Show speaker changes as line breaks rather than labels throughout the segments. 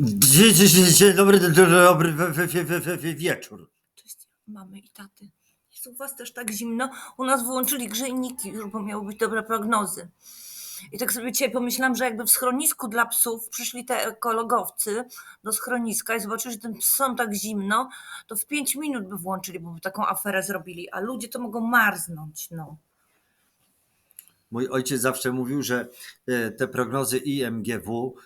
Dzień, dzień, dzień, dobry, dobry we- we- we- wieczór.
Cześć, mamy i taty. Jest u was też tak zimno? U nas wyłączyli grzejniki już, bo miały być dobre prognozy. I tak sobie dzisiaj pomyślałam, że jakby w schronisku dla psów przyszli te ekologowcy do schroniska i zobaczyli, że tym psom tak zimno, to w 5 minut by włączyli, bo by taką aferę zrobili, a ludzie to mogą marznąć, no.
Mój ojciec zawsze mówił, że e, te prognozy IMGW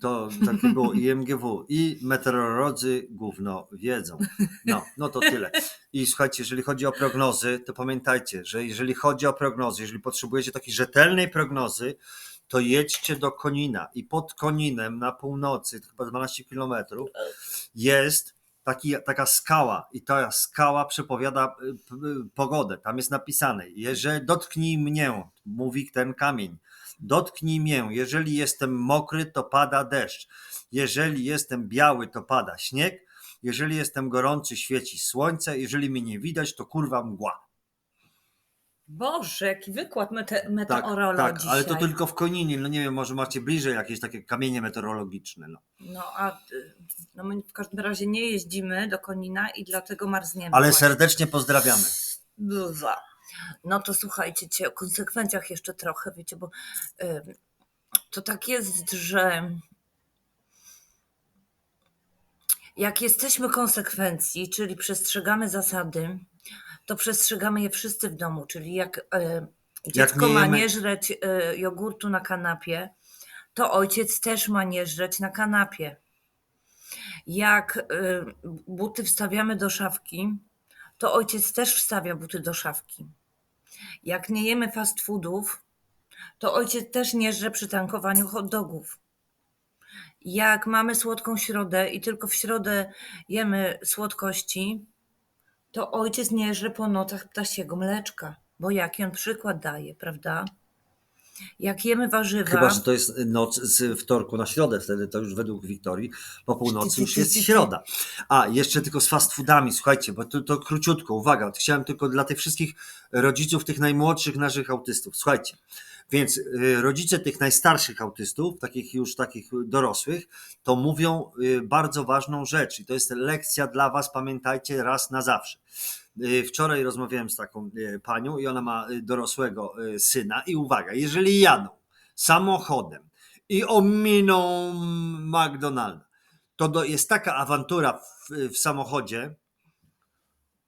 to takie było IMGW i meteorolodzy gówno wiedzą. No, no to tyle. I słuchajcie, jeżeli chodzi o prognozy, to pamiętajcie, że jeżeli chodzi o prognozy, jeżeli potrzebujecie takiej rzetelnej prognozy, to jedźcie do Konina i pod Koninem na północy, chyba 12 kilometrów, jest taki, taka skała i ta skała przepowiada y, y, pogodę. Tam jest napisane, jeżeli dotknij mnie, mówi ten kamień, dotknij mnie, jeżeli jestem mokry, to pada deszcz, jeżeli jestem biały, to pada śnieg, jeżeli jestem gorący, świeci słońce, jeżeli mnie nie widać, to kurwa mgła.
Boże, jaki wykład mete-
Tak,
meteorologii
tak, ale to tylko w Koninie, no nie wiem, może macie bliżej jakieś takie kamienie meteorologiczne. No.
No a y, no my w każdym razie nie jeździmy do Konina i dlatego marzniemy.
Ale
właśnie.
serdecznie pozdrawiamy.
Bywa. No to słuchajcie, cię o konsekwencjach jeszcze trochę, wiecie, bo to tak jest, że jak jesteśmy konsekwencji, czyli przestrzegamy zasady, to przestrzegamy je wszyscy w domu, czyli jak y, dziecko
nie
ma nie żreć y, jogurtu na kanapie, to ojciec też ma nie żreć na kanapie. Jak y, buty wstawiamy do szafki, to ojciec też wstawia buty do szafki. Jak nie jemy fast foodów, to ojciec też nie żre przy tankowaniu hot dogów. Jak mamy słodką środę i tylko w środę jemy słodkości, to ojciec nie żre po nocach ptasiego mleczka, bo jaki on przykład daje, prawda? Jak jemy warzywa,
Chyba, że to jest noc z wtorku na środę, wtedy to już według Wiktorii po północy już jest środa. A, jeszcze tylko z fast foodami, słuchajcie, bo to, to króciutko, uwaga, chciałem tylko dla tych wszystkich rodziców, tych najmłodszych naszych autystów, słuchajcie, więc y, rodzice tych najstarszych autystów, takich już takich dorosłych, to mówią y, bardzo ważną rzecz i to jest lekcja dla was, pamiętajcie raz na zawsze. Y, Wczoraj rozmawiałem z taką y, panią i ona ma y, dorosłego syna i uwaga, jeżeli jadą samochodem i ominą McDonalda, to do, jest taka awantura w, w samochodzie,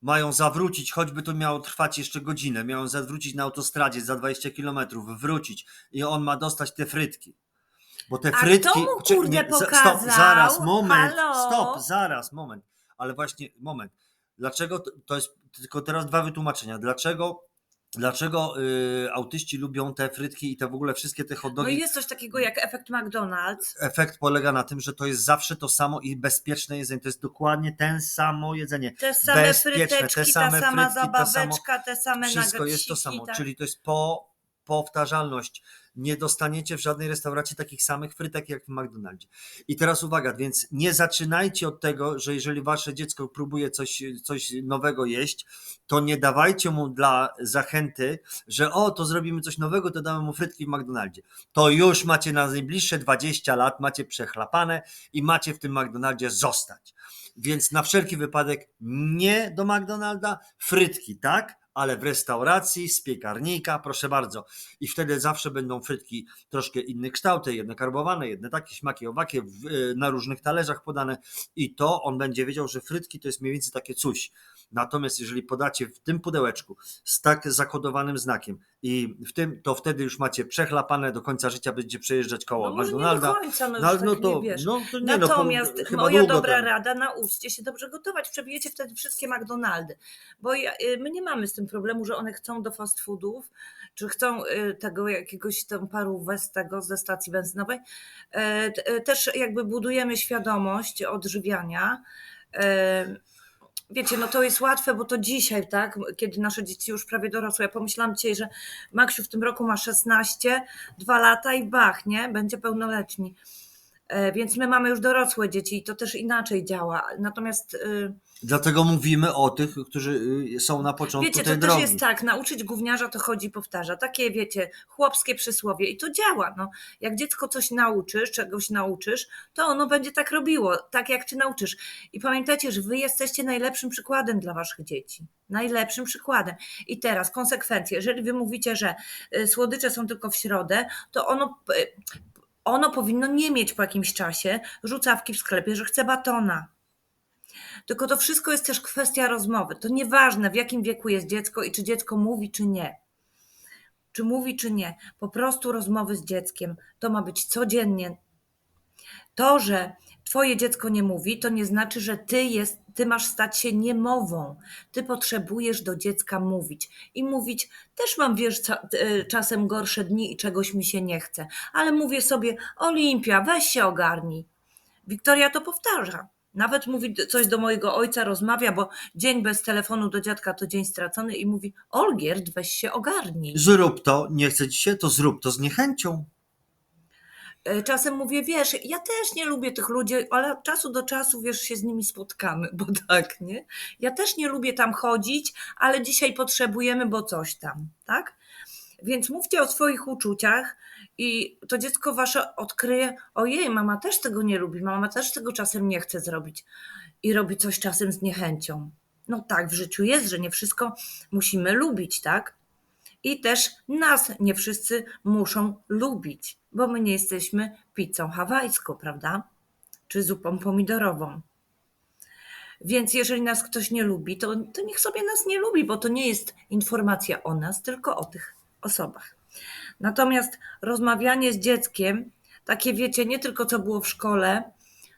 mają zawrócić, choćby to miało trwać jeszcze godzinę, mają zawrócić na autostradzie za 20 kilometrów, wrócić i on ma dostać te frytki. Bo te
A
frytki.
kto mu, kurde,
Stop,
pokazał?
zaraz, moment.
Halo?
Stop, zaraz, moment. Ale właśnie, moment. Dlaczego to, jest tylko teraz dwa wytłumaczenia. Dlaczego, dlaczego y, autyści lubią te frytki i te w ogóle wszystkie te hot
no
dogi?
jest coś takiego jak efekt McDonald's.
Efekt polega na tym, że to jest zawsze to samo i bezpieczne jedzenie. To jest dokładnie ten samo jedzenie.
Te same
Bezpieczne, te
fryteczki,
same
ta sama
frytki, to samo-
zabaweczka, te same
Wszystko jest to samo,
tak.
czyli to jest po, powtarzalność. Nie dostaniecie w żadnej restauracji takich samych frytek jak w McDonaldzie. I teraz uwaga, więc nie zaczynajcie od tego, że jeżeli wasze dziecko próbuje coś, coś nowego jeść, to nie dawajcie mu dla zachęty, że o, to zrobimy coś nowego, to damy mu frytki w McDonaldzie. To już macie na najbliższe 20 lat, macie przechlapane i macie w tym McDonaldzie zostać. Więc na wszelki wypadek nie do McDonalda, frytki tak, ale w restauracji, z piekarnika, proszę bardzo. I wtedy zawsze będą frytki troszkę inny kształty, jedne karbowane, jedne takie, śmaki, owakie, y, na różnych talerzach podane. I to on będzie wiedział, że frytki to jest mniej więcej takie coś. Natomiast jeżeli podacie w tym pudełeczku z tak zakodowanym znakiem i w tym, to wtedy już macie przechlapane, do końca życia będziecie przejeżdżać koło
No może nie
McDonalda.
do końca, no,
No,
już
no
tak
to,
nie wiesz.
no, to nie, no, po-
Natomiast
chyba
moja dobra
temu.
rada, nauczcie się dobrze gotować, przebijecie wtedy wszystkie McDonaldy, bo ja, y, my nie mamy z tym problemu, że one chcą do fast foodów, czy chcą y, tego jakiegoś tam parówę z tego, ze stacji benzynowej. E, Też jakby budujemy świadomość odżywiania. Wiecie, no to jest łatwe, bo to dzisiaj, tak, kiedy nasze dzieci już prawie dorosłe. Ja pomyślałam dzisiaj, że Maksiu w tym roku ma 16, dwa lata i bach, nie? Będzie pełnoletni. E, Więc my mamy już dorosłe dzieci i to też inaczej działa. Natomiast y,
Dlatego mówimy o tych, którzy y, są na początku
wiecie,
tej
to
drogi.
też jest tak, nauczyć gówniarza to chodzi i powtarza. Takie wiecie, chłopskie przysłowie i to działa. No. Jak dziecko coś nauczysz, czegoś nauczysz, to ono będzie tak robiło, tak jak ty nauczysz. I pamiętajcie, że wy jesteście najlepszym przykładem dla waszych dzieci. Najlepszym przykładem. I teraz konsekwencje. Jeżeli wy mówicie, że y, słodycze są tylko w środę, to ono, ono powinno nie mieć po jakimś czasie rzucawki w sklepie, że chce batona. Tylko to wszystko jest też kwestia rozmowy. To nieważne, w jakim wieku jest dziecko i czy dziecko mówi, czy nie. Czy mówi, czy nie. Po prostu rozmowy z dzieckiem. To ma być codziennie. To, że twoje dziecko nie mówi, to nie znaczy, że ty, jest, ty masz stać się niemową. Ty potrzebujesz do dziecka mówić. I mówić, też mam, wiesz, e, czasem gorsze dni i czegoś mi się nie chce. Ale mówię sobie, Olimpia, weź się ogarnij. Wiktoria to powtarza. Nawet mówi coś do mojego ojca, rozmawia, bo dzień bez telefonu do dziadka to dzień stracony i mówi: Olgierd, weź się ogarnij.
Zrób to, nie chce ci się, to zrób to z niechęcią.
E, Czasem mówię, wiesz, ja też nie lubię tych ludzi, ale od czasu do czasu, wiesz, się z nimi spotkamy, bo tak, nie? Ja też nie lubię tam chodzić, ale dzisiaj potrzebujemy, bo coś tam, tak? Więc mówcie o swoich uczuciach i to dziecko wasze odkryje, ojej, mama też tego nie lubi, mama też tego czasem nie chce zrobić i robi coś czasem z niechęcią. No tak, w życiu jest, że nie wszystko musimy lubić, tak? I też nas nie wszyscy muszą lubić, bo my nie jesteśmy pizzą hawajską, prawda? Czy zupą pomidorową. Więc jeżeli nas ktoś nie lubi, to, to niech sobie nas nie lubi, bo to nie jest informacja o nas, tylko o tych osobach. Natomiast rozmawianie z dzieckiem, takie wiecie, nie tylko co było w szkole,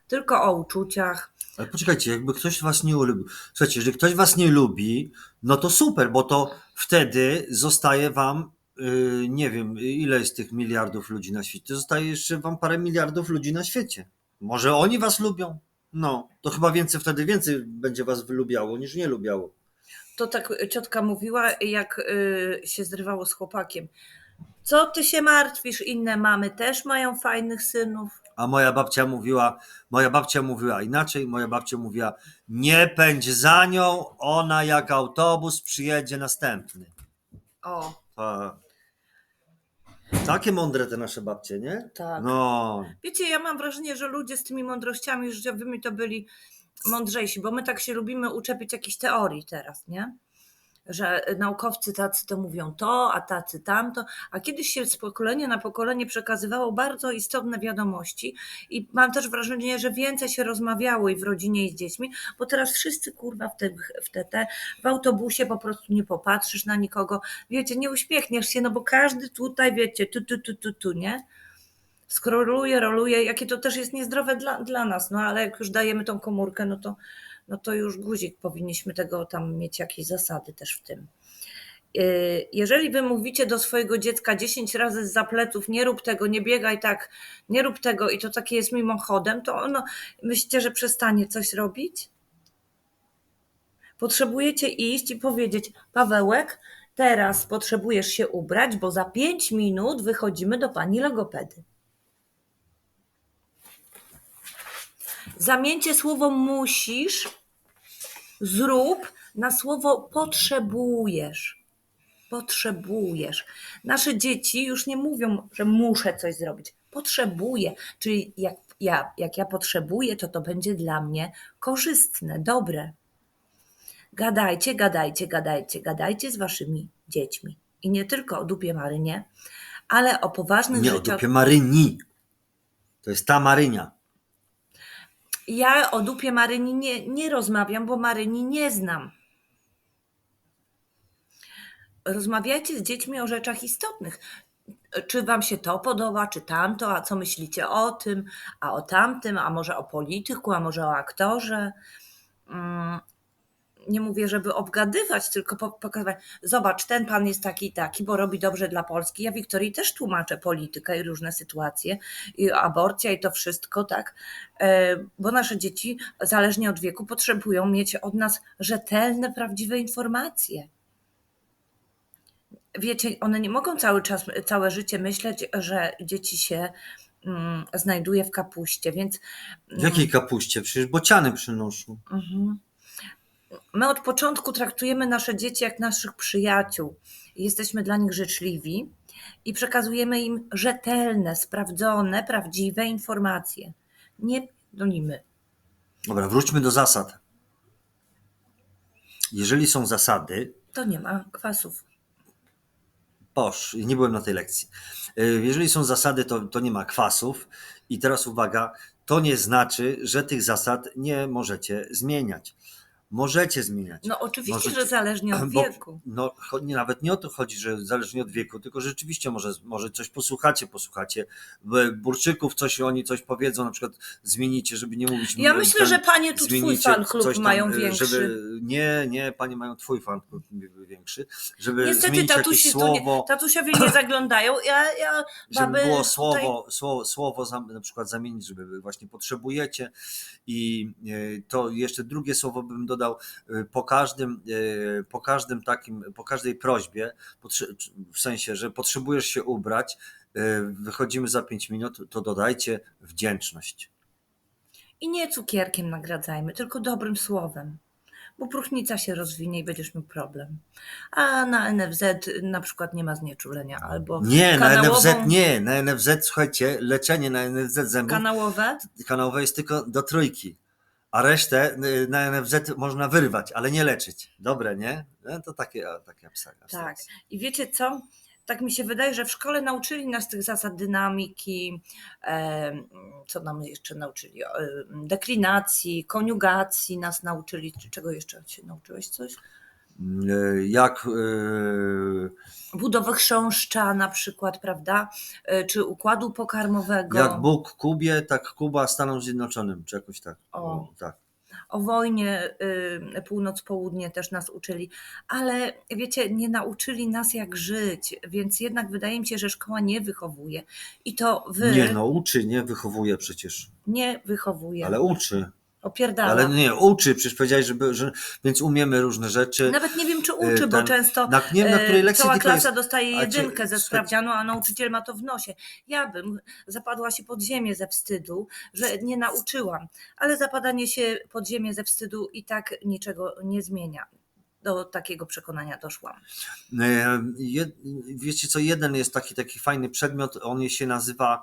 tylko o uczuciach.
Ale poczekajcie, jakby ktoś was nie lubił. Słuchajcie, jeżeli ktoś was nie lubi, no to super, bo to wtedy zostaje wam, yy, nie wiem, ile jest tych miliardów ludzi na świecie. Zostaje jeszcze wam parę miliardów ludzi na świecie. Może oni was lubią? No, to chyba więcej wtedy więcej będzie was wylubiało niż nie lubiało.
To tak ciotka mówiła, jak y, się zrywało z chłopakiem. Co ty się martwisz? Inne mamy też mają fajnych synów.
A moja babcia mówiła, moja babcia mówiła inaczej, moja babcia mówiła, nie pędź za nią, ona jak autobus przyjedzie następny.
O,
A. Takie mądre te nasze babcie, nie?
tak.
No,
Wiecie, ja mam wrażenie, że ludzie z tymi mądrościami życiowymi to byli mądrzejsi, bo my tak się lubimy uczepić jakichś teorii teraz, nie? Że naukowcy tacy to mówią to, a tacy tamto, a kiedyś się z pokolenia na pokolenie przekazywało bardzo istotne wiadomości i mam też wrażenie, że więcej się rozmawiało i w rodzinie i z dziećmi, bo teraz wszyscy kurwa w te, w te w autobusie po prostu nie popatrzysz na nikogo, wiecie, nie uśmiechniesz się, no bo każdy tutaj, wiecie, tu, tu, tu, tu, tu, nie? skroluje, roluje, jakie to też jest niezdrowe dla, dla nas, no ale jak już dajemy tą komórkę, no to, no to już guzik, powinniśmy tego tam mieć jakieś zasady też w tym. Yy, Jeżeli wy mówicie do swojego dziecka 10 razy z zapleców, nie rób tego, nie biegaj tak, nie rób tego i to takie jest mimochodem, to ono, myślicie, że przestanie coś robić? Potrzebujecie iść i powiedzieć, Pawełek, teraz potrzebujesz się ubrać, bo za 5 minut wychodzimy do pani logopedy. Zamieńcie słowo musisz, zrób na słowo potrzebujesz. Potrzebujesz. Nasze dzieci już nie mówią, że muszę coś zrobić. Potrzebuję. Czyli jak ja, jak ja potrzebuję, to to będzie dla mnie korzystne, dobre. Gadajcie, gadajcie, gadajcie, gadajcie z waszymi dziećmi. I nie tylko o dupie Marynie, ale o poważnych
nie o
rzeczach.
dupie Maryni. To jest ta Marynia.
Ja o dupie Maryni nie, nie rozmawiam, bo Maryni nie znam. Rozmawiajcie z dziećmi o rzeczach istotnych. Czy wam się to podoba, czy tamto, a co myślicie o tym, a o tamtym, a może o polityku, a może o aktorze. Nie mówię, żeby obgadywać, tylko po- pokazywać. Zobacz, ten pan jest taki i taki, bo robi dobrze dla Polski. Ja Wiktorii też tłumaczę politykę i różne sytuacje, i aborcja i to wszystko, tak? E, Bo nasze dzieci, zależnie od wieku, potrzebują mieć od nas rzetelne, prawdziwe informacje. Wiecie, one nie mogą cały czas, całe życie myśleć, że dzieci się mm, znajduje w kapuście, więc
W jakiej kapuście? Przecież bociany przynoszą.
Mhm. My od początku traktujemy nasze dzieci jak naszych przyjaciół. Jesteśmy dla nich życzliwi i przekazujemy im rzetelne, sprawdzone, prawdziwe informacje. Nie dolimy.
Dobra, wróćmy do zasad. Jeżeli są zasady,
To nie ma kwasów.
Posz, nie byłem na tej lekcji. Y, Jeżeli są zasady, to, to nie ma kwasów. I teraz uwaga, to nie znaczy, że tych zasad nie możecie zmieniać. Możecie zmieniać.
No oczywiście,
Możecie-
że zależnie od
Bo-
wieku.
No, nie, nawet nie o to chodzi, że zależnie od wieku, tylko rzeczywiście może, może coś posłuchacie, posłuchacie b- burczyków, coś oni coś powiedzą, na przykład zmienicie, żeby nie mówić.
Ja myślę,
ten-
że panie tu twój fan klub
tam,
mają
y,
większy.
Żeby, nie, nie, panie mają twój fan klub większy, żeby
Niestety
zmienić jakieś
tatusi tu nie,
słowo.
tatusiowie nie zaglądają. Ja, ja
żeby było
tutaj-
słowo, słowo, słowo zam- na przykład zamienić, żeby właśnie potrzebujecie i e, to jeszcze drugie słowo bym dodał e, po każdym, e, po każdym takim, po każdej prośbie, w sensie, że potrzebujesz się ubrać, e, wychodzimy za 5 minut, to dodajcie wdzięczność.
I nie cukierkiem nagradzajmy, tylko dobrym słowem. Bo próchnica się rozwinie i będziesz miał problem. A na NFZ na przykład nie ma znieczulenia albo
Nie, na
kanałową,
NFZ nie, na NFZ słuchajcie, leczenie na NFZ zębów
Kanałowe?
kanałowe jest tylko do trójki, a resztę y, na NFZ można wyrwać, ale nie leczyć. Dobre, nie? No to takie, takie abstrakcje.
Tak. I wiecie co? Tak mi się wydaje, że w szkole nauczyli nas tych zasad dynamiki, co nam jeszcze nauczyli? Deklinacji, koniugacji nas nauczyli. Czy Czego jeszcze się nauczyłeś coś?
Y, Jak y,
Budowy chrząszcza na przykład, prawda? E, Czy układu pokarmowego.
jak Bóg Kubie, tak Kuba Stanom Zjednoczonym, czy jakoś tak.
O.
tak.
O wojnie y, północ-południe też nas uczyli, ale wiecie, nie nauczyli nas jak żyć, więc jednak wydaje mi się, że szkoła nie wychowuje. I to wy
Nie no, uczy, nie wychowuje przecież.
nie wychowuje.
Ale uczy.
Opierdala.
Ale nie, uczy, przecież powiedziałeś, żeby, że, więc umiemy różne rzeczy.
Nawet nie wiem, czy uczy,
y,
bo
ten-
często
Na, nie wiem, na której
e,
lekcji
cała klasa
jest,
dostaje jedynkę ze sprawdzianu, a nauczyciel ma to w nosie. Ja bym zapadła się pod ziemię ze wstydu, że nie nauczyłam, ale zapadanie się pod ziemię ze wstydu i tak niczego nie zmienia. Do takiego przekonania doszłam.
Jed, wiecie co, jeden jest taki, taki fajny przedmiot, on się nazywa,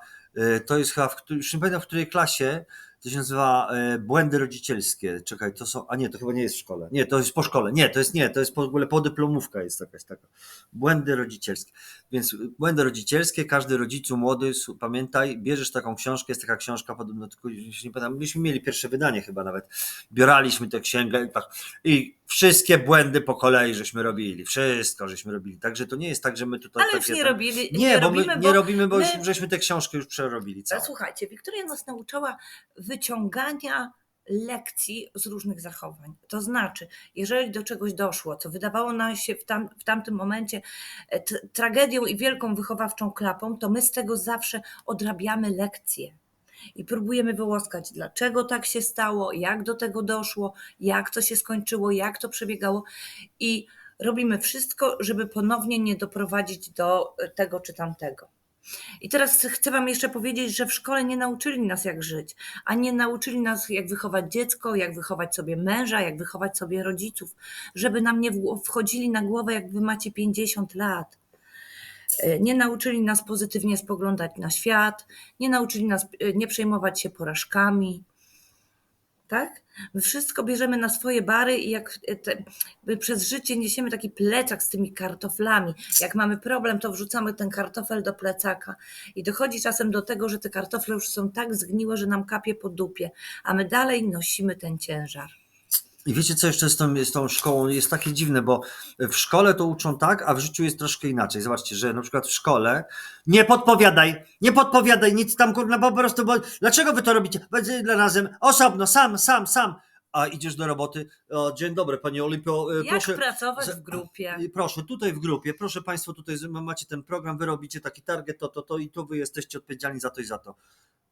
to jest chyba, w, której- już nie pamiętam w której klasie, to się nazywa e, błędy rodzicielskie. Czekaj, to są, a nie, to chyba nie jest w szkole. Nie, to jest po szkole. Nie, to jest nie, to jest w ogóle podyplomówka jest jakaś taka. Błędy rodzicielskie. Więc błędy rodzicielskie, każdy rodzicu młody, pamiętaj, bierzesz taką książkę, jest taka książka, podobno, tylko już nie pamiętam, myśmy mieli pierwsze wydanie chyba nawet. Bieraliśmy tę księgę i tak, i wszystkie błędy po kolei żeśmy robili, wszystko żeśmy robili. Także to nie jest tak, że my tutaj
Ale już nie
tam-
robili.
Nie, bo my
robimy,
nie robimy, bo
my-
już, żeśmy tę książkę już przerobili całą.
Słuchajcie, Wiktoria nas nauczała wyciągania lekcji z różnych zachowań. To znaczy, jeżeli do czegoś doszło, co wydawało nam się w, tam, w tamtym momencie e, tragedią i wielką wychowawczą klapą, to my z tego zawsze odrabiamy lekcje. I próbujemy wyłoskać, dlaczego tak się stało, jak do tego doszło, jak to się skończyło, jak to przebiegało. I robimy wszystko, żeby ponownie nie doprowadzić do tego czy tamtego. I teraz chcę Wam jeszcze powiedzieć, że w szkole nie nauczyli nas, jak żyć, a nie nauczyli nas, jak wychować dziecko, jak wychować sobie męża, jak wychować sobie rodziców, żeby nam nie wchodzili na głowę, jak Wy macie 50 lat. E, Nie nauczyli nas pozytywnie spoglądać na świat, nie nauczyli nas e, nie przejmować się porażkami. Tak? My wszystko bierzemy na swoje bary i jak e, te, przez życie niesiemy taki plecak z tymi kartoflami. Jak mamy problem, to wrzucamy ten kartofel do plecaka i dochodzi czasem do tego, że te kartofle już są tak zgniłe, że nam kapie po dupie, a my dalej nosimy ten ciężar.
I wiecie, co jeszcze z tą, z tą szkołą jest takie dziwne, bo w szkole to uczą tak, a w życiu jest troszkę inaczej. Zobaczcie, że na przykład w szkole nie podpowiadaj, nie podpowiadaj nic tam, kurna, po prostu, bo dlaczego wy to robicie? Będzie razem, osobno, sam, sam, sam. A idziesz do roboty, o, dzień dobry, panie Olimpio, e,
Jak
proszę,
pracować w grupie?
I Proszę, tutaj w grupie, proszę Państwo, tutaj macie ten program, wy robicie taki target, to, to, to i tu wy jesteście odpowiedzialni za to i za to.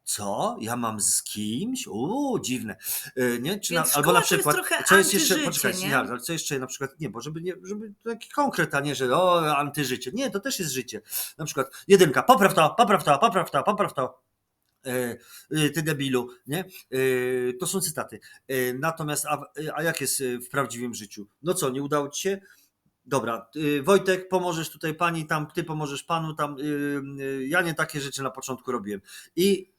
Co? Ja mam z kimś? Uuu, dziwne. Yy, nie? Czy na, albo na przykład, co jest jeszcze, poczekajcie,
nie?
nie? co jeszcze na przykład, nie, bo żeby, nie, żeby taki konkret, a nie, że o, antyżycie. Nie, to też jest życie. Na przykład jedynka, popraw to, popraw to, popraw to, popraw to. e, e, ty debilu, nie? To są cytaty. Natomiast, a, a jak jest w prawdziwym życiu? No co, nie udało ci się? Dobra, Wojtek, pomożesz tutaj pani, tam ty pomożesz panu, tam ja nie takie rzeczy na początku robiłem. I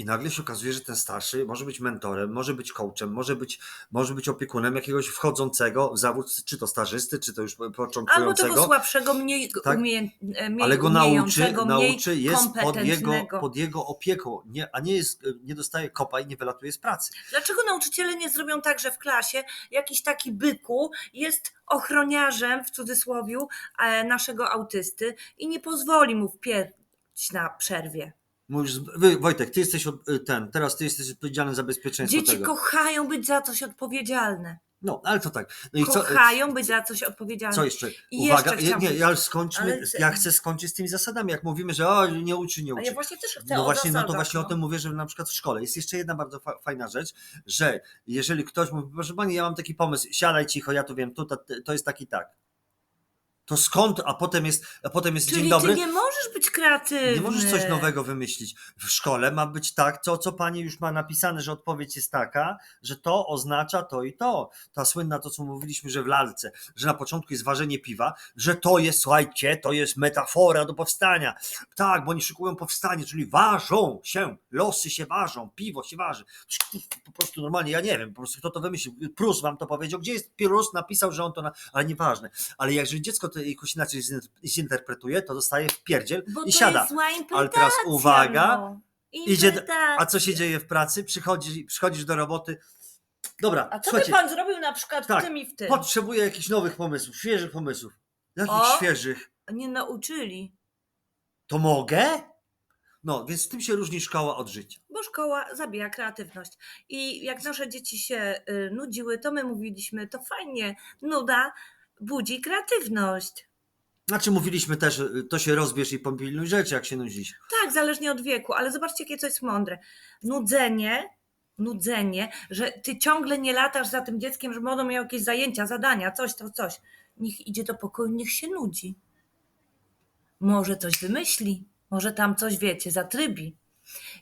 i nagle się okazuje, że ten starszy może być mentorem, może być coachem, może być, może być opiekunem jakiegoś wchodzącego w zawód, czy to stażysty, czy to już
Albo
początkującego.
tego słabszego, mniej,
Tak?
umie, e, mniej
ale go nauczy, nauczy jest pod jego, pod jego opieką, nie, a nie, jest, nie dostaje kopa i nie wylatuje z pracy.
Dlaczego nauczyciele nie zrobią tak, że w klasie jakiś taki byku jest ochroniarzem, w cudzysłowie, e, naszego autysty i nie pozwoli mu wpierć na przerwie?
Mówisz, wy, Wojtek, ty jesteś od- ten, teraz ty jesteś odpowiedzialny za bezpieczeństwo
Dzieci
tego.
kochają być za coś odpowiedzialne.
No, ale to tak. No co,
Kochają być za coś odpowiedzialne.
co jeszcze?
I
Uwaga,
jeszcze
nie,
chciałam
nie, ja skończmy,
Ale-
ja chcę skończyć z tymi zasadami, jak mówimy, że o, nie uczy, nie
A
uczy.
ja właśnie też chcę
No
o
właśnie, no to właśnie o
no.
tym mówię, że na przykład w szkole jest jeszcze jedna bardzo fa- fajna rzecz, że jeżeli ktoś mówi, proszę pani, ja mam taki pomysł, siadaj cicho, ja tu wiem, to, to jest tak i tak. To skąd, a potem jest, a potem jest
Czyli
dzień dobry.
ty nie możesz być kreatywny.
Nie możesz coś nowego wymyślić. W szkole ma być tak, co, co pani już ma napisane, że odpowiedź jest taka, że to oznacza to i to. Ta słynna, to co mówiliśmy, że w lalce, że na początku jest ważenie piwa, że to jest, słuchajcie, to jest metafora do powstania. Tak, bo oni szykują powstanie, czyli ważą się, losy się ważą, piwo się waży. Po prostu normalnie, ja nie wiem, po prostu kto to wymyślił. Prus wam to powiedział, gdzie jest Prus, napisał, że on to, na... ale nieważne. Ale jeżeli dziecko to jakoś inaczej zin- zinterpretuje, to dostaje w pierdziel
Bo
i siada. Ale teraz uwaga,
no.
idzie. A co się dzieje w pracy? Przychodzi, przychodzisz do roboty. Dobra,
A co by pan zrobił na przykład
tak,
w tym i w tym?
potrzebuję jakichś nowych pomysłów, świeżych pomysłów. Jakich
O!
świeżych?
Nie nauczyli,
To mogę? No, więc tym się różni szkoła od życia.
bo szkoła zabija kreatywność. I jak nasze dzieci się y, nudziły, to my mówiliśmy, to fajnie, nuda budzi kreatywność.
Znaczy mówiliśmy też, y, to się rozbierz i popilnuj rzeczy, jak się nudzisz.
Tak, zależnie od wieku, ale zobaczcie, jakie jest mądre. Nudzenie, nudzenie, że ty ciągle nie latasz za tym dzieckiem, żeby ono miało jakieś zajęcia, zadania, coś, to coś. Niech idzie do pokoju, niech się nudzi. Może coś wymyśli, może tam coś, wiecie, zatrybi.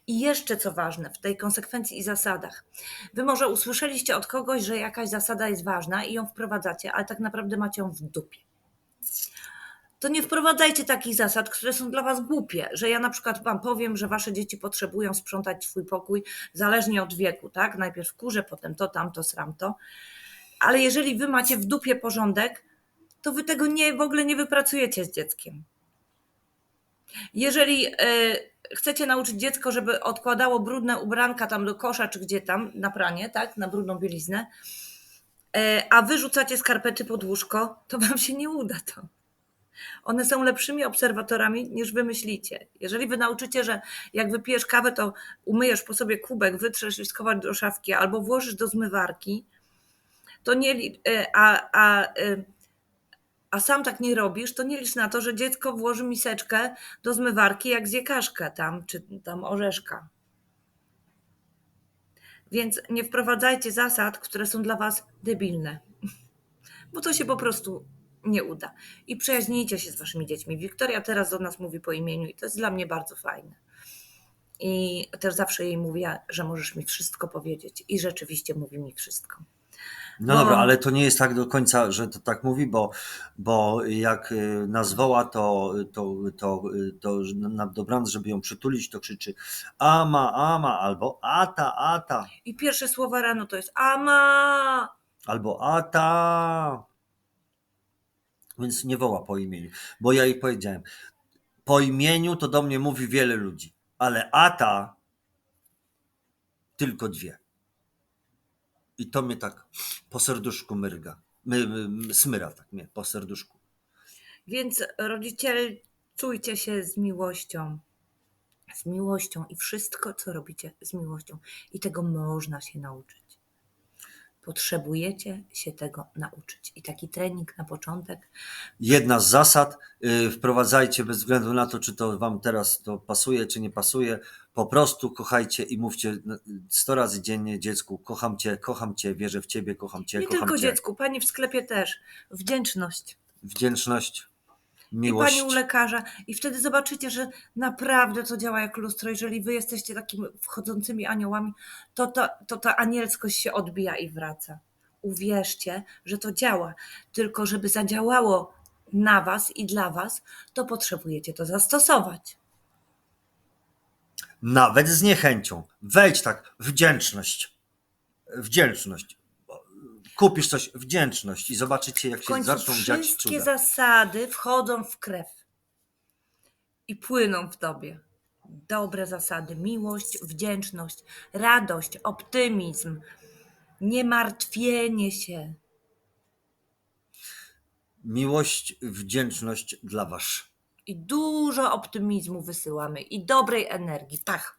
I jeszcze co ważne, w tej konsekwencji i zasadach. Wy może usłyszeliście od kogoś, że jakaś zasada jest ważna i ją wprowadzacie, ale tak naprawdę macie ją w dupie to nie wprowadzajcie takich zasad, które są dla was głupie, że ja na przykład wam powiem, że wasze dzieci potrzebują sprzątać swój pokój zależnie od wieku, tak? Najpierw kurze, potem to, tamto, sramto. Ale jeżeli wy macie w dupie porządek, to wy tego nie, w ogóle nie wypracujecie z dzieckiem. Jeżeli e, chcecie nauczyć dziecko, żeby odkładało brudne ubranka tam do kosza, czy gdzie tam, na pranie, tak? Na brudną bieliznę, e, a wy rzucacie skarpety pod łóżko, to wam się nie uda to. One są lepszymi obserwatorami niż wy myślicie. Jeżeli wy nauczycie, że jak wypijesz kawę, to umyjesz po sobie kubek, wytrzesz i schowasz do szafki, albo włożysz do zmywarki, to nie, e, a, a, e, a sam tak nie robisz, to nie licz na to, że dziecko włoży miseczkę do zmywarki, jak zje kaszkę tam, czy tam orzeszka. Więc nie wprowadzajcie zasad, które są dla was debilne, bo to się po prostu nie uda. I przyjaźnijcie się z waszymi dziećmi. Wiktoria teraz do nas mówi po imieniu i to jest dla mnie bardzo fajne. I też zawsze jej mówię, że możesz mi wszystko powiedzieć. I rzeczywiście mówi mi wszystko.
No
Bo-
dobra, ale to nie jest tak do końca, że to tak mówi, bo, bo jak y, nas woła, to, to, to, to na dobranoc, żeby ją przytulić, to krzyczy ama, ama, albo ata, ata,
I pierwsze słowa rano to jest ama.
albo ata. Więc nie woła po imieniu, bo ja jej powiedziałem, po imieniu to do mnie mówi wiele ludzi, ale ata tylko dwie. I to mnie tak po serduszku myrga. My, my, smyra tak mnie po serduszku.
Więc rodziciel, czujcie się z miłością. Z miłością i wszystko, co robicie, z miłością. I tego można się nauczyć. Potrzebujecie się tego nauczyć. I taki trening na początek
Jedna z zasad, y, wprowadzajcie bez względu na to, czy to wam teraz to pasuje, czy nie pasuje. Po prostu kochajcie i mówcie y, 100 razy dziennie dziecku, kocham cię, kocham cię, wierzę w ciebie, kocham cię,
Nie
kocham
tylko
cię.
dziecku, pani w sklepie też. Wdzięczność.
Wdzięczność. Miłość.
i pani u lekarza. I wtedy zobaczycie, że naprawdę to działa jak lustro. Jeżeli wy jesteście takimi wchodzącymi aniołami, to ta, to ta anielskość się odbija i wraca. Uwierzcie, że to działa. Tylko żeby zadziałało na was i dla was, to potrzebujecie to zastosować.
Nawet z niechęcią. Wejdź tak, wdzięczność. Wdzięczność. Kupisz coś, wdzięczność i zobaczycie, jak się zaczną dziać
wszystkie
cuda.
zasady wchodzą w krew i płyną w tobie. Dobre zasady, miłość, wdzięczność, radość, optymizm, niemartwienie się.
Miłość, wdzięczność dla was.
I dużo optymizmu wysyłamy i dobrej energii. Tak.